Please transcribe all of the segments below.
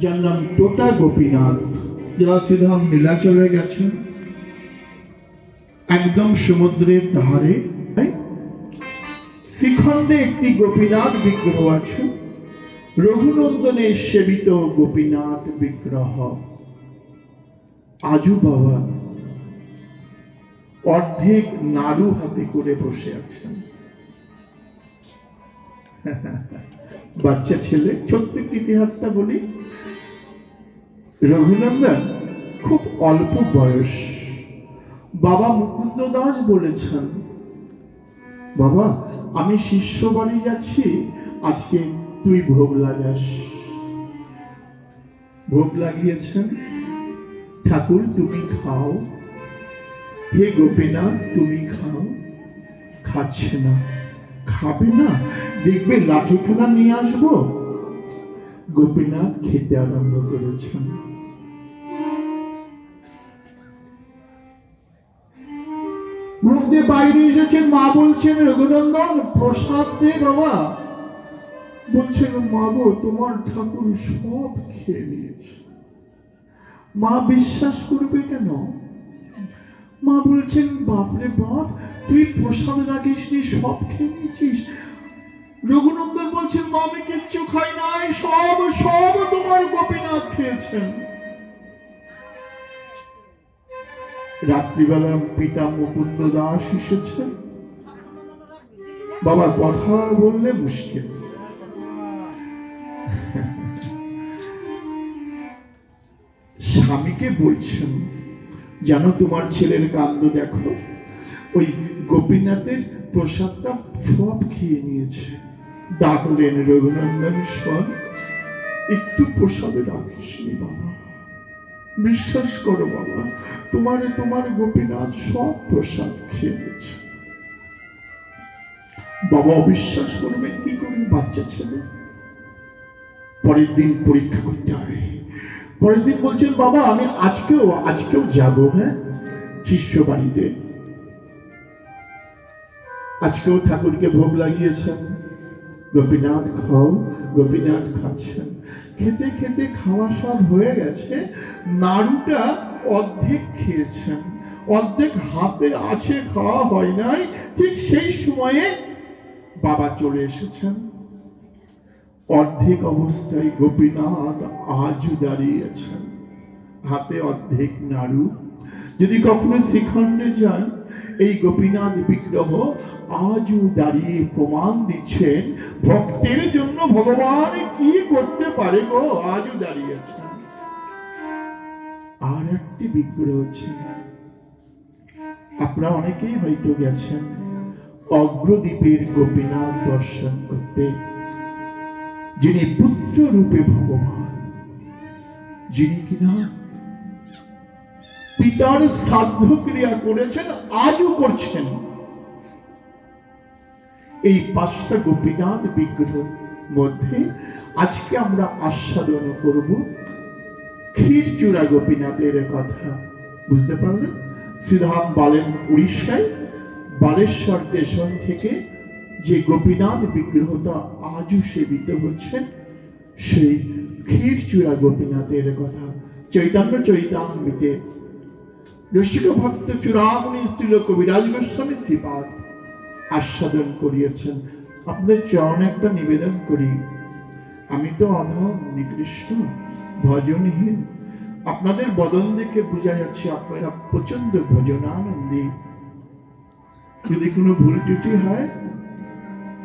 যার নাম টোটা গোপীনাথ। যারা সিধা নীলাচলে গেছেন। একদম সমুদ্রের ধারে। তাই? শিখণ্ডে একটি গোপীনাথ বিগ্রহ আছে। রঘুনন্দনের সেবিত গোপীনাথ বিগ্রহ। আজু বাবা অর্ধেক নাড়ু হাতে করে বসে আছেন। বাচ্চা ছেলে, ছোট্ট ইতিহাসটা বলি। রঘুনন্দন খুব অল্প বয়স। বাবা মুকুন্দ দাস বলেছেন, বাবা, আমি শিষ্য বাড়ি যাচ্ছি, আজকে তুই ভোগ লাগাস। ভোগ লাগিয়েছেন, ঠাকুর, তুমি খাও। হে গোপীনাথ, তুমি খাও। খাচ্ছে না। খাবে না? দেখবে লাঠিখানা নিয়ে আসব? গোপীনাথ খেতে আরম্ভ করেছেন। বাইরে এসেছেন, মা বলছেন, রঘুনন্দন, প্রসাদ দে বাবা। বলছেন মা গো তোমার ঠাকুর সব খেয়ে নিয়েছে। মা বিশ্বাস করবে কেন? মা বলছেন, বাপরে বাপ, তুই প্রসাদ রাখিস নি, সব খেয়ে নিয়েছিস? রঘুনন্দন বলছেন, মা, আমি কিচ্ছু খাই নাই, সব সব তোমার গোপীনাথ খেয়েছেন। রাত্রিবেলা পিতা মুকুন্দ দাস এসেছেন বাবা কথা বললে মুশকিল। স্বামীকে বলছেন জানো তোমার ছেলের কাণ্ড দেখো। ওই গোপীনাথের প্রসাদটা সব খেয়ে নিয়েছে। ডাকলেন রঘুনন্দন স্বর একটু প্রসাদে রাখিস বাবা। বিশ্বাস করো বাবা, তোমার তোমার গোপীনাথ সব প্রসাদ খেয়ে নিয়েছে। বাবা অবিশ্বাস করবে, কি করে বাচ্চা ছেলে? পরের দিন পরীক্ষা করতে হবে। পরের দিন বলছেন, বাবা, আমি আজকেও আজকেও যাব হ্যাঁ? শিষ্য বাড়িতে। আজকেও ঠাকুরকে ভোগ লাগিয়েছেন। গোপীনাথ, খাও, গোপীনাথ খাচ্ছেন। খেতে খেতে খাওয়া সব হয়ে গেছে। নাড়ুটা অর্ধেক খেয়েছেন। অর্ধেক হাতে আছে, খাওয়া হয় নাই। ঠিক সেই সময়ে বাবা চলে এসেছেন। অর্ধেক অবস্থায় গোপীনাথ আজও দাঁড়িয়েছেন। হাতে অর্ধেক নাড়ু। যদি কখনো শিখণ্ডে যান, এই গোপীনাথ বিগ্রহ আজও দাঁড়িয়ে প্রমাণ দিচ্ছেন ভক্তের জন্য ভগবান কি করতে পারে গো? আজও দাঁড়িয়েছেন আর একটি বিগ্রহ ছিল আপনারা অনেকেই হয়তো গেছেন অগ্রদ্বীপের গোপীনাথ দর্শন করতে, যিনি পুত্র রূপে ভগবান, যিনি কিনা পিতার সাধ্য ক্রিয়া করেছেন, আজও করছেন। এই পাঁচটা গোপীনাথ বিগ্রহ মধ্যে আজকে আমরা আস্বাদন করব ক্ষীরচূড়া গোপীনাথের কথা। বুঝতে পারলেন? শ্রীধাম বালেন উড়িষ্যায় বালেশ্বর স্টেশন থেকে যে গোপীনাথ বিগ্রহটা আজও সেবিত হচ্ছেন সেই ক্ষীরচূড়া গোপীনাথের কথা। চৈতন্য চৈতামৃতে। রসিক ভক্ত চূড়ামণি ছিল কবিরাজ গোস্বামী শ্রীপাদ। আস্বাদন করিয়েছেন। আপনাদের চরণে একটা নিবেদন করি। আমি তো অধম নিকৃষ্ট ভজনহীন। আপনাদের বদন দেখে বোঝা যাচ্ছে আপনারা প্রচণ্ড ভজনানন্দী। যদি কোনো ভুল ত্রুটি হয়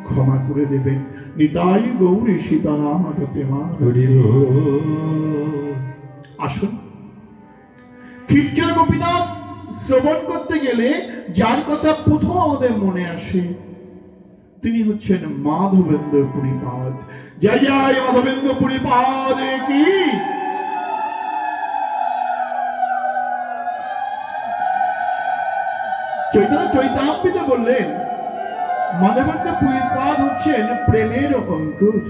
ক্ষমা করে দেবেন। নিতাই গৌরী সীতারাম প্রেমা আসুন। খিচ্চর গোপীনাথ শ্রবণ করতে গেলে যার কথা প্রথম আমাদের মনে আসে, তিনি হচ্ছেন মাধবেন্দ্র পুরীপাদ জয় জয় মাধবেন্দ্র পুরীপাদ কি? চৈতন্য বললেন, মাধবেন্দ্র হচ্ছেন প্রেমের অঙ্কুর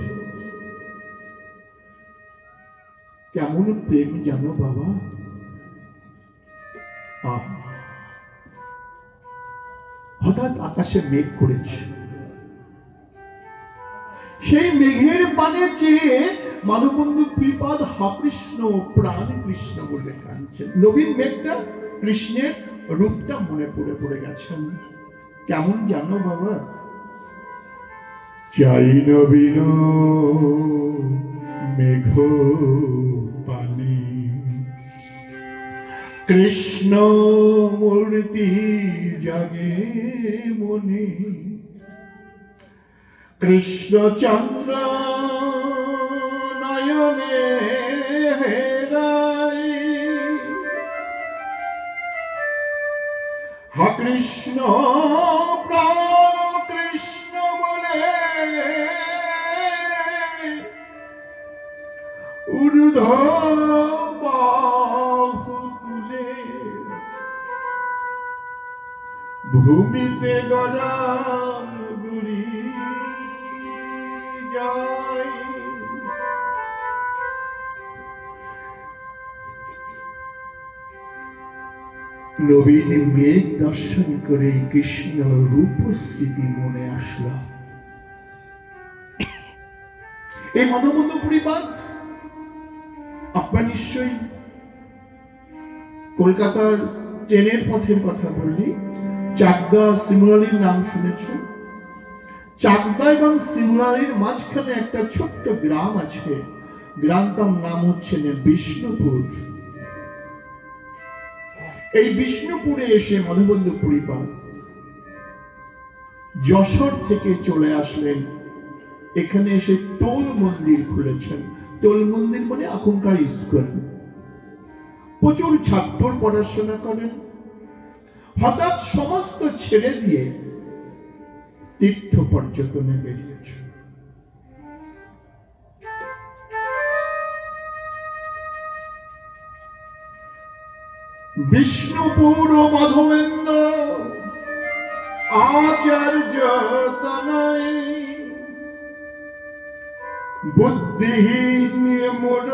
কেমন প্রেম জানো বাবা? আহ! হঠাৎ আকাশে মেঘ করেছে। সেই মেঘের পানে চেয়ে মাধববন্ধু কৃপাদ হা কৃষ্ণ প্রাণ কৃষ্ণ বলে কাঁদছেন। নবীন মেঘটা কৃষ্ণের রূপটা মনে পড়ে পড়ে গেছেন কেমন জানো বাবা? চাই নবীন, মেঘ কৃষ্ণ মূর্তি জাগে মনে। কৃষ্ণচন্দ্র নয়নে হেরাই। কৃষ্ণ প্রাণ কৃষ্ণ বলে। ঊর্ধ্ব ভূমিতে গরাম গুড়ি যায়। নবীন মেঘ দর্শন করে কৃষ্ণ রূপস্থিতি মনে আসলো। এই মধুমধু পরিবাদ আপনার নিশ্চয়ই কলকাতার ট্রেনের পথের কথা বললি? চাকদা সিমলালির নাম শুনেছেন? চাকদা এবং সিমলালির মাঝখানে একটা ছোট্ট গ্রাম আছে। গ্রামটার নাম হচ্ছে বিষ্ণুপুর। এই বিষ্ণুপুরে এসে মধুবন্ধু পরিবার যশোর থেকে চলে আসলেন। এখানে এসে টোল মন্দির খুলেছেন। টোল মন্দির মানে এখনকার স্কুল। প্রচুর ছাত্র পড়াশোনা করেন। হঠাৎ সমস্ত ছেড়ে দিয়ে তীর্থ পর্যটনে বেরিয়েছে। বিষ্ণুপুর মাধবেন্দ্র আচার্য তনয় বুদ্ধিহীন মোর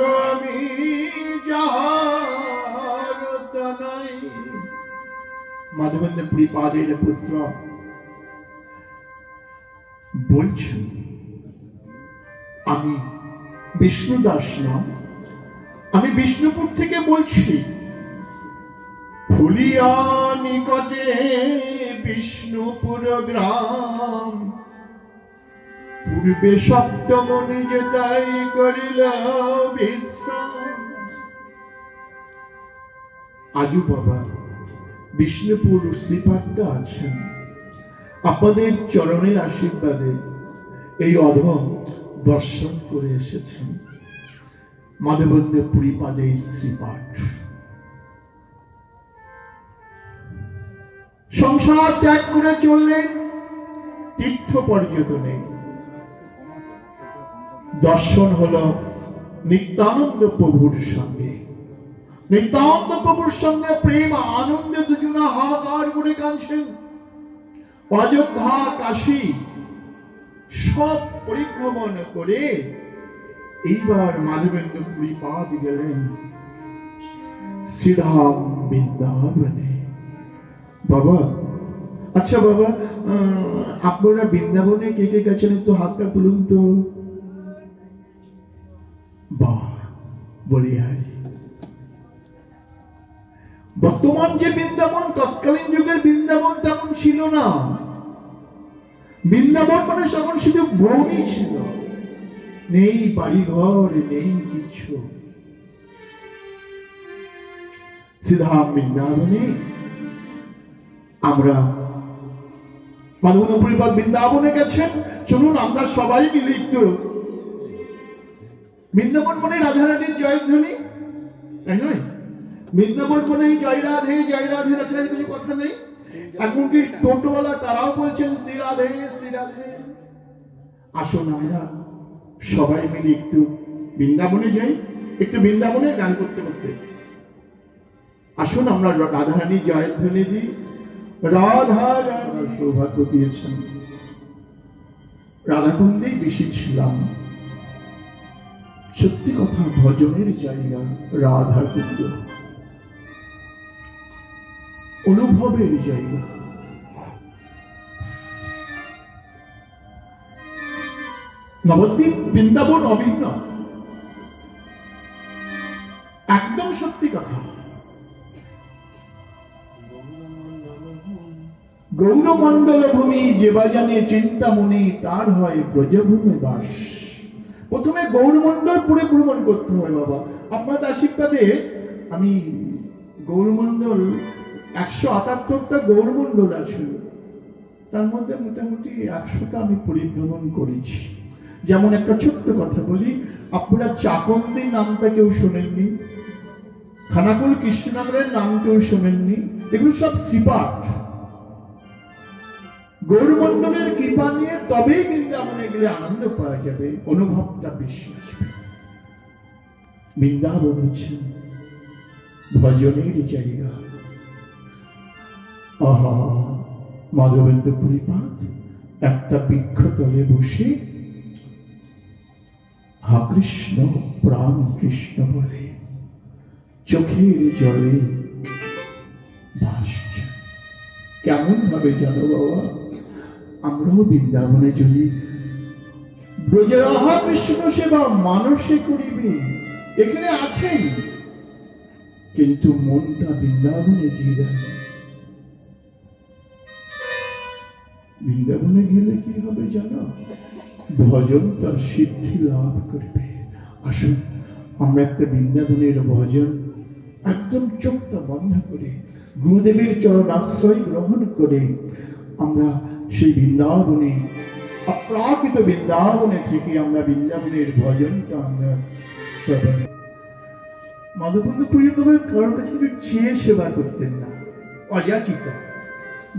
মাধবেন্দ্র প্রিপাদের পুত্র বলছেন আমি বিষ্ণুদাস নাম আমি বিষ্ণুপুর থেকে বলছি, ফুলিয়া নিকটে বিষ্ণুপুর গ্রাম, পূর্বে সপ্তম নিজে তাই করিল বিশ্রাম। আজু বাবা বিষ্ণুপুর শ্রীপাঠটা আছেন। আপনাদের চরণের আশীর্বাদে এই অধম দর্শন করে এসেছেন। মাধবন্দ পুরীপাদে শ্রীপাঠ। সংসার ত্যাগ করে চললেন তীর্থ পর্যটনে। দর্শন হল নিত্যানন্দ প্রভুর সঙ্গে। নিত্যানন্দ প্রভুর সঙ্গে প্রেম, আনন্দে দুজনা হাহাকার করে কাঁদছেন। অযোধ্যা, কাশী সব পরিক্রমণ করে এইবার মাধবেন্দ্র পুরী পাদ গেলেন শ্রীধাম বৃন্দাবনে। বাবা আচ্ছা বাবা আপনারা বৃন্দাবনে কে কে গেছেন একটু হাতটা তুলুন তো। বাহ বলি হারি বর্তমান যে বৃন্দাবন, তৎকালীন যুগের বৃন্দাবন তেমন ছিল না। বৃন্দাবন মানে তখন শুধু বনই ছিল। নেই বাড়ি ঘর নেই কিছু। সিধা বৃন্দাবনে আমরা মাধবন পরিবার বৃন্দাবনে গেছেন। চলুন, আমরা সবাই মিলে একটু বৃন্দাবন মানে রাধারানীর জয়ধ্বনি, তাই নয়? বৃন্দাবন মানে জয় রাধে জয় রাধে আছে কিছু কথা নেই। এখন কি টোটোওয়ালা তারাও বলছেন, শ্রী রাধে শ্রী রাধে আসুন আমরা সবাই মিলে একটু বৃন্দাবনে যাই, একটু বৃন্দাবনে গান করতে করতে। আসুন আমরা রাধারানী জয়ধ্বনি দিই রাধা রাধা সৌভাগ্য দিয়েছেন রাধাকুণ্ডেই বেশি ছিলাম। সত্যি কথা, ভজনের জায়গা রাধা কুণ্ড অনুভবের জায়গা নবদ্বীপ বৃন্দাবন অভিন্ন। একদম সত্যি কথা। গৌরমণ্ডল ভূমি যে বাজানে চিন্তামণি তার হয় ব্রজভূমে বাস। প্রথমে গৌরমণ্ডল পুরে ভ্রমণ করতে হয়, বাবা। আপনার আশীর্বাদে আমি গৌরমণ্ডল একশো আটাত্তরটা গৌরমণ্ডল আছে। তার মধ্যে মোটামুটি একশোটা আমি পরিভ্রমণ করেছি। যেমন একটা ছোট্ট কথা বলি, আপনারা চাকন্দি নামটা কেউ শোনেননি, খানাকুল কৃষ্ণনগরের নাম কেউ শোনেননি, এগুলো সব সিপাট। গৌরমণ্ডলের কৃপা নিয়ে তবেই বৃন্দাবনে গেলে আনন্দ পাওয়া যাবে, অনুভবটা বেশি আসবে। বৃন্দাবন হচ্ছে ভজনের জায়গা। মাধবেন্দ্র পরিপাত একটা বৃক্ষ তলে বসে হা কৃষ্ণ, প্রাণ কৃষ্ণ বলে, চোখের জলে কেমন ভাবে জানো বাবা? আমরাও বৃন্দাবনে যদি ব্রজরাহা কৃষ্ণ সেবা মানসে করিবে। এখানে আছেন। কিন্তু মনটা বৃন্দাবনে দিয়ে দেয় বৃন্দাবনে গেলে কি হবে জানো? ভজন তার সিদ্ধি লাভ করবে। আসুন, আমরা একটা বৃন্দাবনের ভজন একদম চোখটা বন্ধ করে, গুরুদেবের চরণ আশ্রয় গ্রহণ করে আমরা সেই বৃন্দাবনে, অপ্রাকৃত বৃন্দাবনে থেকে আমরা বৃন্দাবনের ভজনটা আমরা শ্রবণ মাধবন্ধু প্রিয়কবের কারোর কাছে চেয়ে সেবা করতেন না। অযাচিত।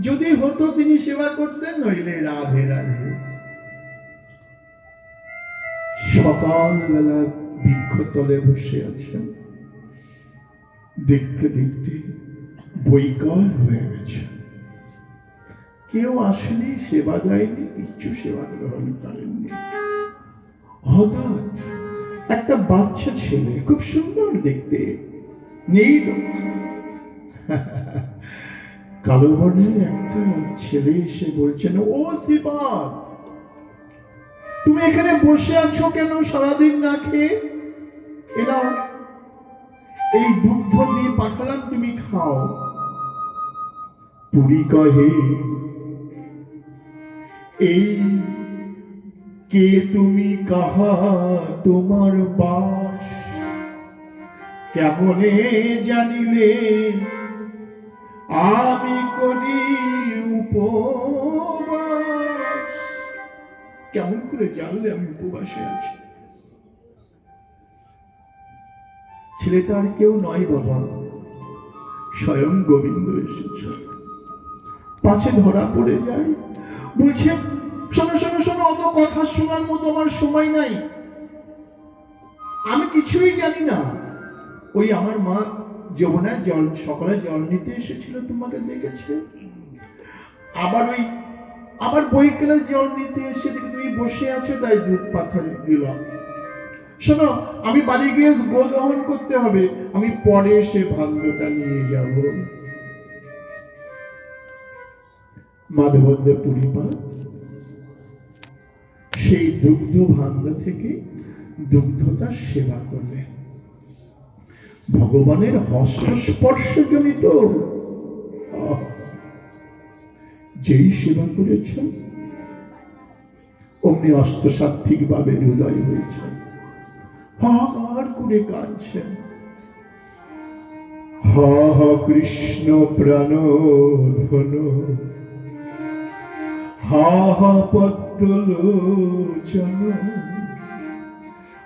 যদি হতো তিনি সেবা করতেন, নইলে রাধে রাধে। সকালবেলা বৃক্ষতলে বসে আছেন। দেখতে দেখতে বৈকাল হয়ে গেছে। কেউ আসেনি, সেবা দেয়নি কিচ্ছু সেবা গ্রহণ করেননি। হঠাৎ একটা বাচ্চা ছেলে, খুব সুন্দর দেখতে, নীল। কালো একটা ছেলে এসে বলছেন ও শিবাদ তুমি এখানে বসে আছো কেন? সারাদিন না খেয়ে? এরা, এই দুগ্ধ দিয়ে পাঠালাম, তুমি খাও। পুরী কহে, এই কে তুমি, কাহা তোমার বাস? কেমনে জানিলে আমি করি উপবাস। কেমন করে জানলে আমি উপবাসে আছি? ছেলেটা আর কেউ নয় বাবা। স্বয়ং গোবিন্দ এসেছে। পাছে ধরা পড়ে যায়। বলছে, শোনো শোনো শোনো, অত কথা শোনার মতো আমার সময় নাই। আমি কিছুই জানি না। ওই আমার মা যমুনায় জল, সকালে জল নিতে এসেছিল, তোমাকে দেখেছে? আবার ওই, আবার বইকেলে জল নিতে এসে দেখি তুমি বসে আছো, তাই দুধ পাথর দিলাম শোনো, আমি বাড়ি গিয়ে গোল দহন করতে হবে, আমি পরে এসে ভান্ডটা নিয়ে যাব। মাধবন্দ পরিবার সেই দুগ্ধ ভান্ড থেকে দুগ্ধতা সেবা করলেন। ভগবানের হস্তস্পর্শজনিত। আহ, যেই সেবা করেছেন অমনি অস্তসাত্ত্বিক ভাবে হৃদয় হয়েছে হাহাকার করে কাঁদছেন। হা হা কৃষ্ণ প্রাণ ধন। হা হা পদ্মলোচন।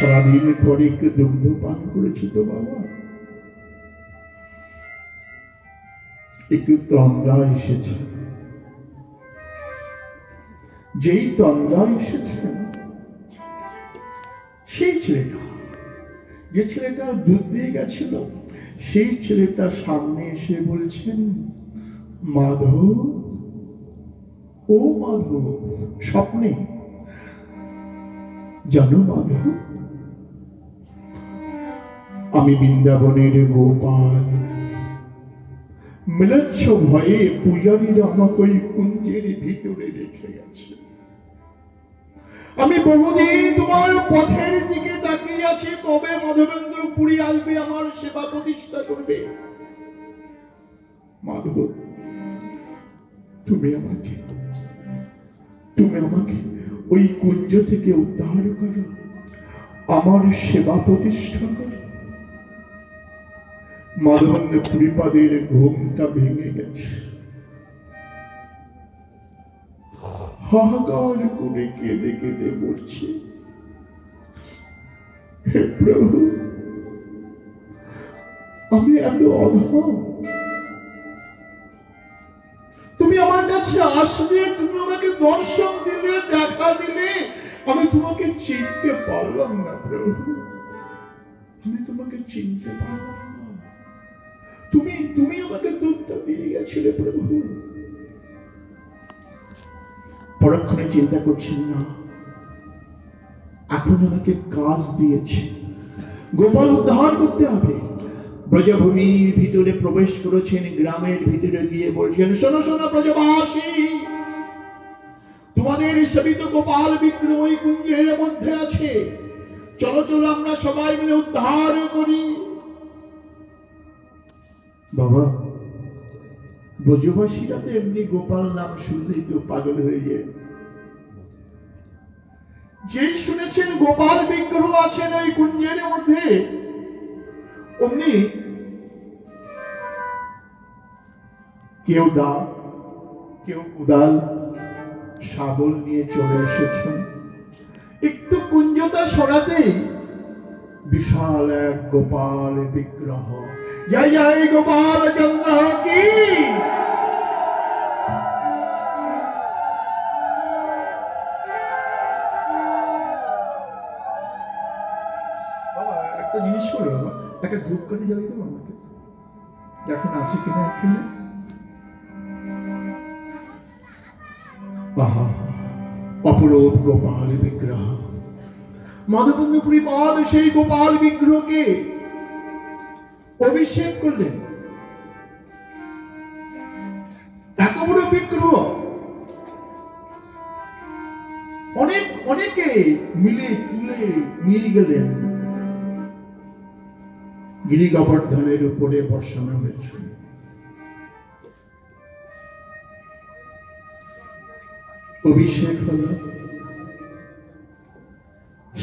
সারাদিন পরে একটু দুগ্ধ পান করেছি তো বাবা। একটু তন্দ্রা এসেছে। যেই তন্দ্রা এসেছেন সেই ছেলেটা, যে ছেলেটা দুধ দিয়ে গেছিল, সেই ছেলেটা সামনে এসে বলছেন, মাধব, ও মাধব, স্বপ্নে, জানো মাধব আমি বৃন্দাবনের গোপাল। মিলচ্ছ ভয়ে পূজারীরা আমাকে ওই কুঞ্জের ভিতরে রেখে গেছে। আমি বহুদিন তোমার পথের দিকে তাকিয়ে আছি, কবে মাধবেন্দ্র পুরী আসবে আমার সেবা প্রতিষ্ঠা করবে? মাধব, তুমি আমাকে তুমি আমাকে ওই কুঞ্জ থেকে উদ্ধার করো। আমার সেবা প্রতিষ্ঠা করো। মাধবেন্দ্র পুরীপাদের ঘুমটা ভেঙে গেছে। হাহাকার করে কেঁদে কেঁদে মরছে হে প্রভু, আমি এত অধম। তুমি আমার কাছে আসলে তুমি আমাকে দর্শন দিলে, দেখা দিলে, আমি তোমাকে চিনতে পারলাম না প্রভু। আমি তোমাকে চিনতে পারলাম তুমি তুমি আমাকে দুধটা দিয়ে গেছিলে, প্রভু। পরক্ষণে চিন্তা করছেন, না, এখন আমাকে কাজ দিয়েছে। গোপাল উদ্ধার করতে হবে। ব্রজভূমির ভিতরে প্রবেশ করেছেন, গ্রামের ভিতরে গিয়ে বলছেন, শোনো শোনো ব্রজবাসী, তোমাদের সেবিত গোপাল ওই কুঞ্জের মধ্যে আছে। চলো চলো, আমরা সবাই মিলে উদ্ধার করি। বাবা, ব্রজবাসীরা তো এমনি গোপাল নাম শুনলেই তো পাগল হয়ে যায়। যেই শুনেছেন গোপাল বিগ্রহ আছেন ওই কুঞ্জের মধ্যে, অমনি কেউ দা কেউ কুদাল, শাবল নিয়ে চলে এসেছেন। একটু কুঞ্জতা সরাতেই বিশাল এক গোপাল বিগ্রহ। জয় জয় গোপাল চন্দ্র কি? বাবা একটা জিনিস করো একটা ধূপকাঠি জ্বালিয়ে দেবো আমাকে? এখন আছে কিনা এখানে আহা অপরূপ গোপাল বিগ্রহ। মাধবন্দপুরী পাদ সেই গোপাল বিগ্রহকে অভিষেক করলেন। এত বড় বিগ্রহ। অনেক, অনেকে মিলে তুলে নিয়ে গেলেন। গিরি গোবর্ধনের উপরে বসানো হয়েছে। অভিষেক হল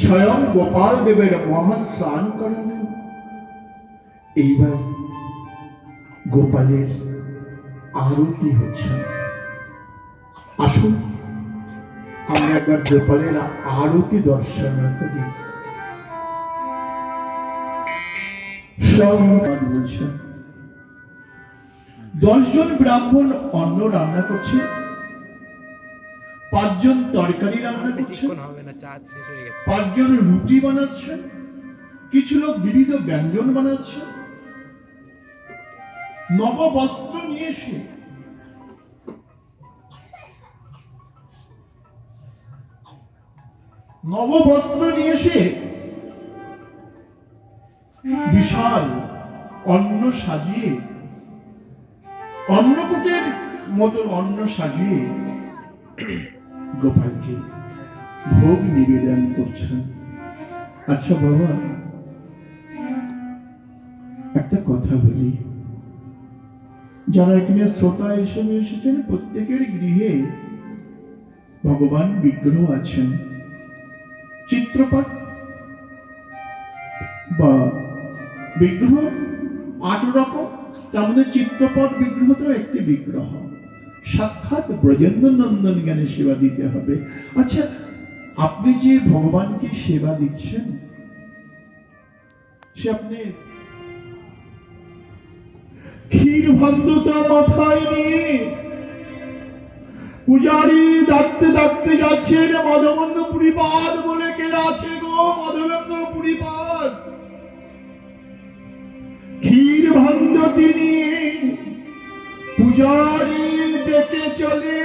স্বয়ং গোপাল দেবের মহাস্নান করালেন এইবার গোপালের আরতি হচ্ছে। আসুন, আমরা একবার গোপালের আরতি দর্শন করি। দশজন ব্রাহ্মণ অন্ন রান্না করছে। পাঁচজন তরকারি রান্না করছে। বেশিক্ষণ হবে না চার্জ শেষ গেছে। পাঁচজন রুটি বানাচ্ছে। কিছু লোক বিবিধ ব্যঞ্জন বানাচ্ছে। নব বস্ত্র নিয়ে এসে নব বস্ত্র নিয়ে এসে বিশাল অন্ন সাজিয়ে অন্নকূটের মতো অন্ন সাজিয়ে গোপালকে ভোগ নিবেদন করছেন। আচ্ছা বাবা, একটা কথা বলি। যারা এখানে শ্রোতা হিসেবে এসেছেন, প্রত্যেকের গৃহে ভগবান বিগ্রহ আছেন। চিত্রপট বা বিগ্রহ আট রকম তার মধ্যে চিত্রপট বিগ্রহ তো একটি বিগ্রহ। সাক্ষাৎ ব্রজেন্দ্র নন্দন জ্ঞানে সেবা দিতে হবে। আচ্ছা আপনি যে ভগবানকে সেবা দিচ্ছেন, সে আপনি ক্ষীর ভাদ্যতা মাথায় নিয়ে পূজারি ডাকতে ডাকতে যাচ্ছেন মাধবেন্দ্র পুরীপাদ বলে কে আছে গো মাধবেন্দ্র পুরীপাদ ক্ষীর ভান্ড তিনি পূজারি ডেকে চলে।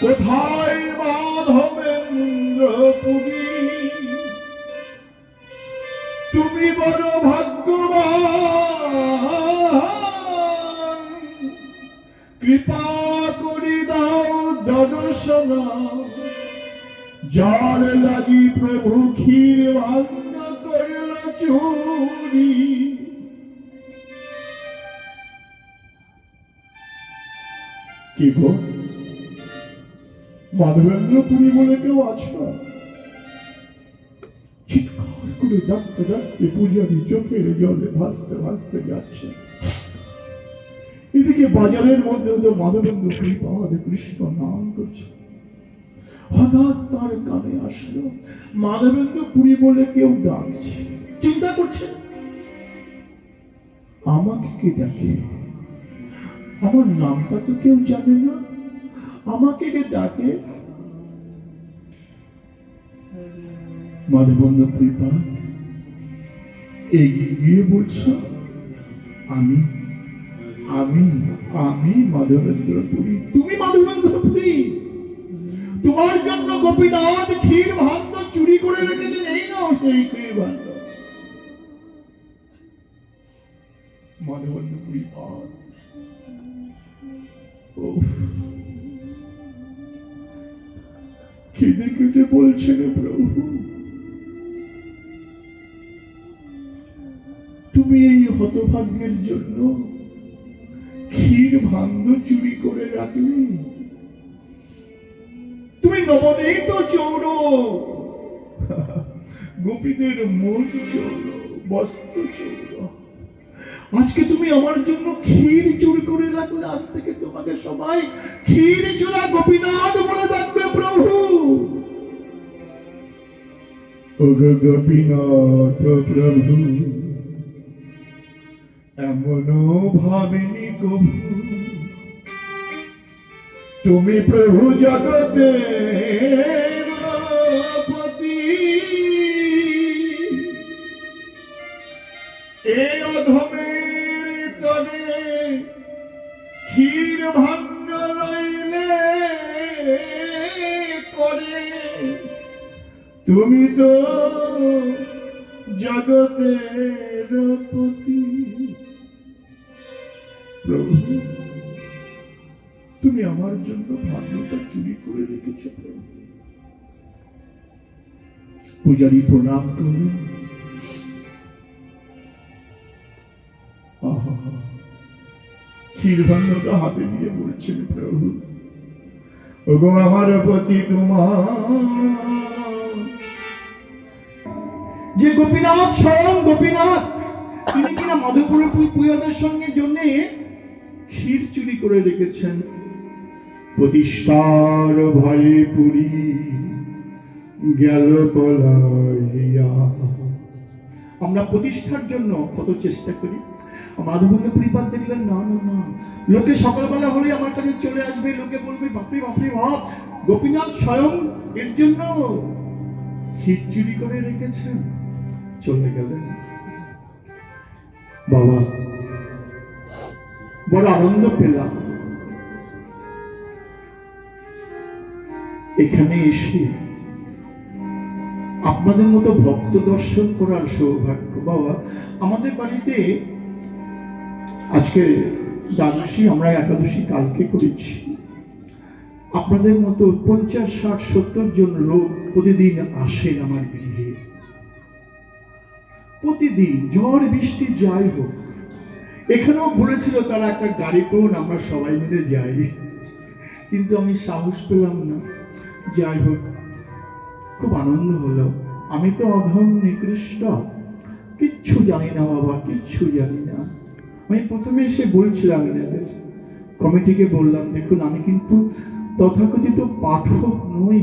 কোথায় মাধবেন্দ্র পুরী? তুমি বড় ভাগ্যবান। কৃপা করি দাও দর্শন। যার লাগি প্রভু ক্ষীর ভাঙ্গ করল চুরি। কি গো? মাধবেন্দ্র পুরী বলে কেউ আছে? চিৎকার করে ডাকতে ডাকতে চোখের জলে ভাসতে ভাসতে যাচ্ছে। এদিকে বাজারের মধ্যে তো মাধবেন্দ্র পাহাড়ে কৃষ্ণ নাম করছে। হঠাৎ তার কানে আসলো মাধবেন্দ্র পুরী বলে কেউ ডাকছে। চিন্তা করছে? আমাকে কে ডাকে? আমার নামটা তো কেউ জানে না। আমাকে কে ডাকে? মাধবন্দ্র কৃপা, এগিয়ে গিয়ে বলছে, আমি আমি আমি মাধবেন্দ্র পুরী তুমি মাধবেন্দ্র পুরী তোমার জন্য গোপীনাথ ক্ষীর ভান্ত চুরি করে রেখেছেন। এই নাও সেই ক্ষীর ভান্ত পুরী পাঠ উফ। কেঁদে কেঁদে বলছেন প্রভু? তুমি এই হতভাগ্যের জন্য ক্ষীর ভাঙ্গ চুরি করে রাখলে। তুমি নবনীত চৌর। গোপীদের মন চৌর, বস্ত্র চৌর। আজকে তুমি আমার জন্য ক্ষীর চুর করে রাখলে, আজ থেকে তোমাকে সবাই ক্ষীর চোরা গোপীনাথ বলে ডাকবে প্রভু। গোপীনাথ প্রভু, এমনও ভাবিনি কভু। তুমি প্রভু জগতে তুমি তো জগতের পতি প্রভু, তুমি আমার জন্য ভাগ্যটা চুরি করে রেখেছ পূজারী প্রণাম করুন আহা, ক্ষীর ভাণ্ডটা হাতে দিয়ে বলছেন প্রভু। ওগো আমার প্রতি তোমার যে গোপীনাথ স্বয়ং গোপীনাথ, তিনি কিনা মধুপুর পুয়াদের সঙ্গে জন্য ক্ষীর চুরি করে রেখেছেন। প্রতিষ্ঠার ভয়ে পুরী গেল আমরা প্রতিষ্ঠার জন্য কত চেষ্টা করি। মাধবকে পরিবার দেখলেন, না না না। লোকে সকালবেলা হলে আমার কাছে চলে আসবে। লোকে বলবে, বাপরে বাপরে, বাপ, গোপীনাথ স্বয়ং এর জন্য চুরি করে রেখেছেন। চলে গেলেন বাবা, বড় আনন্দ পেলাম। এখানে এসে আপনাদের মতো ভক্ত দর্শন করার সৌভাগ্য। বাবা, আমাদের বাড়িতে আজকে দ্বাদশী, আমরা একাদশী কালকে করেছি। আপনাদের মতো পঞ্চাশ, ষাট, সত্তর জন লোক প্রতিদিন আসেন আমার গৃহে প্রতিদিন ঝড়, বৃষ্টি যাই হোক, এখানেও বলেছিল তারা একটা গাড়ি করুন, আমরা সবাই মিলে যাই। কিন্তু আমি সাহস পেলাম না। যাই হোক, খুব আনন্দ হলো। আমি তো অধম, নিকৃষ্ট, কিচ্ছু জানি না বাবা, কিচ্ছু জানি না। আমি প্রথমে এসে বলছিলাম এনাদের, কমিটিকে বললাম, দেখুন, আমি কিন্তু তথাকথিত পাঠক নই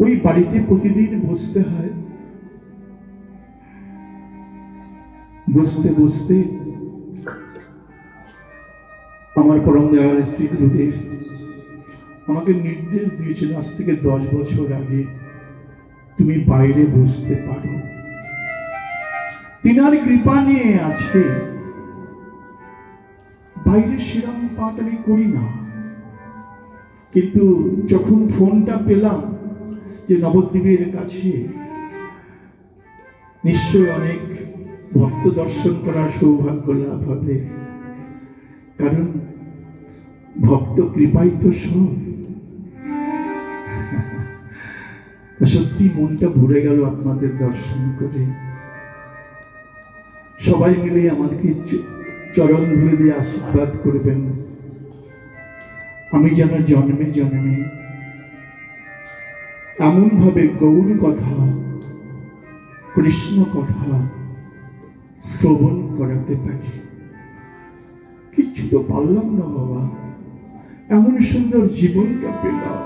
ওই বাড়িতে প্রতিদিন বসতে হয়। বসতে বসতে আমার পরম দয়াল শ্রী গুরুদেব আমাকে নির্দেশ দিয়েছেন আজ থেকে দশ বছর আগে তুমি বাইরে বসতে পারো। তিনার কৃপা নিয়ে আজকে বাইরে সেরকম আমি করি না। কিন্তু যখন ফোনটা পেলাম যে নবদ্বীপের কাছে নিশ্চয় অনেক ভক্ত দর্শন করার সৌভাগ্য লাভ হবে। কারণ ভক্ত কৃপাই তো সব। সত্যি মনটা ভরে গেল আপনাদের দর্শন করে। সবাই মিলে আমাদেরকে চ- চরণ ধরে দিয়ে আশীর্বাদ করবেন। আমি যেন জন্মে জন্মে এমন ভাবে গৌর কথা, কৃষ্ণ কথা শ্রবণ করাতে পারি। কিচ্ছু তো পারলাম না বাবা। এমন সুন্দর জীবনটা পেলাম।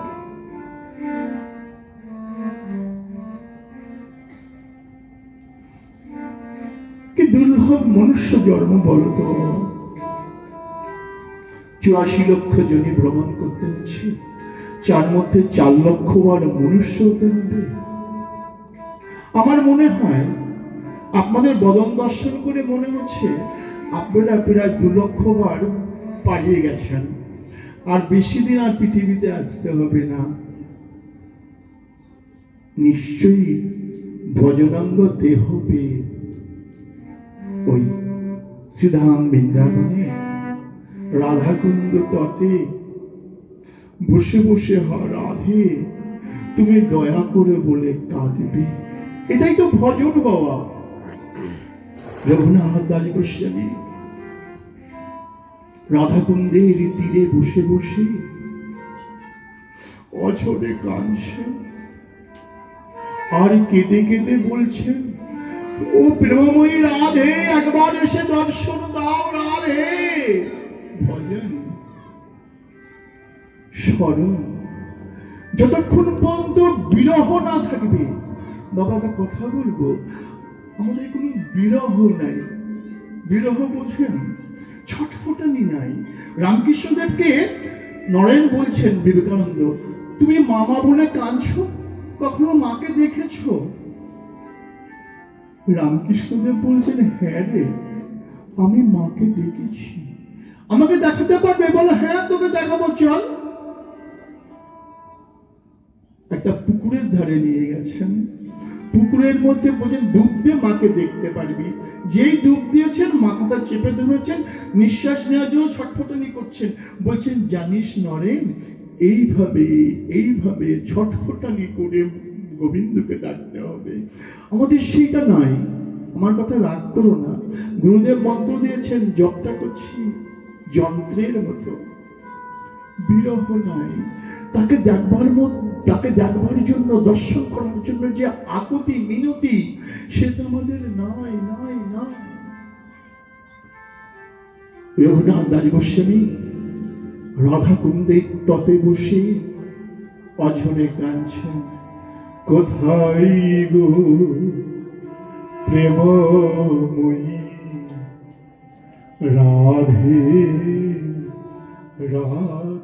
কি দুর্লভ মনুষ্য জন্ম বলতো চুরাশি লক্ষ জনি ভ্রমণ করতে হচ্ছে। যার মধ্যে চার লক্ষ বার মনুষ্য আমার মনে হয় আপনাদের বদন দর্শন করে মনে হচ্ছে আপনারা প্রায় দু লক্ষ বার পালিয়ে গেছেন। আর বেশি দিন আর পৃথিবীতে আসতে হবে না। নিশ্চয়ই ভজনাঙ্গ দেহ পেয়ে ওই শ্রীধাম বৃন্দাবনে রাধাকুন্দ তটে বসে বসে রাধে। তুমি দয়া করে বলে কাঁদবে। এটাই তো ভজন বাবা। রঘুনাথ দাস গোস্বামী রাধাকুন্দের তীরে বসে বসে অঝরে কাঁদছেন আর কেঁদে কেঁদে বলছেন ও প্রেমময়ী রাধে, একবার এসে দর্শন দাও রাধে। ভজন। স্মরণ। যতক্ষণ পর্যন্ত বিরহ না থাকবে, বাবা একটা কথা বলব, আমাদের কোনো বিরহ নাই। বিরহ বোঝেন, ছটফটানি নাই। রামকৃষ্ণদেবকে নরেন বলছেন বিবেকানন্দ, তুমি মামা বলে কাঁদছো? কখনো মাকে দেখেছ? রামকৃষ্ণদেব বলছেন হ্যাঁ রে, আমি মাকে দেখেছি। আমাকে দেখাতে পারবে? বলো হ্যাঁ তোকে দেখাবো, চল। একটা পুকুরের ধারে নিয়ে গেছেন। পুকুরের মধ্যে বলছেন, ডুব দিয়ে মাকে দেখতে পারবি। যেই ডুব দিয়েছেন, মাথাটা চেপে ধরেছেন, নিঃশ্বাস নেওয়ার জন্য ছটফটানি করছেন। বলছেন, জানিস নরেন, এইভাবে এইভাবে ছটফটানি করে গোবিন্দকে ডাকতে হবে। আমাদের সেইটা নাই আমার কথা রাগ করো না। গুরুদেব মন্ত্র দিয়েছেন, জপটা করছি, যন্ত্রের মতো। বিরহ নাই। তাকে দেখবার তাকে দেখবার জন্য, দর্শন করার জন্য যে আকুতি, মিনতি, সেটা আমাদের নাই নাই নাই। রঘুনাথ দাস গোস্বামী রাধা কুন্দে ততে বসে অঝরে কাঁদছেন, কোথায় গো প্রেমময়ী? রাধে রাধে।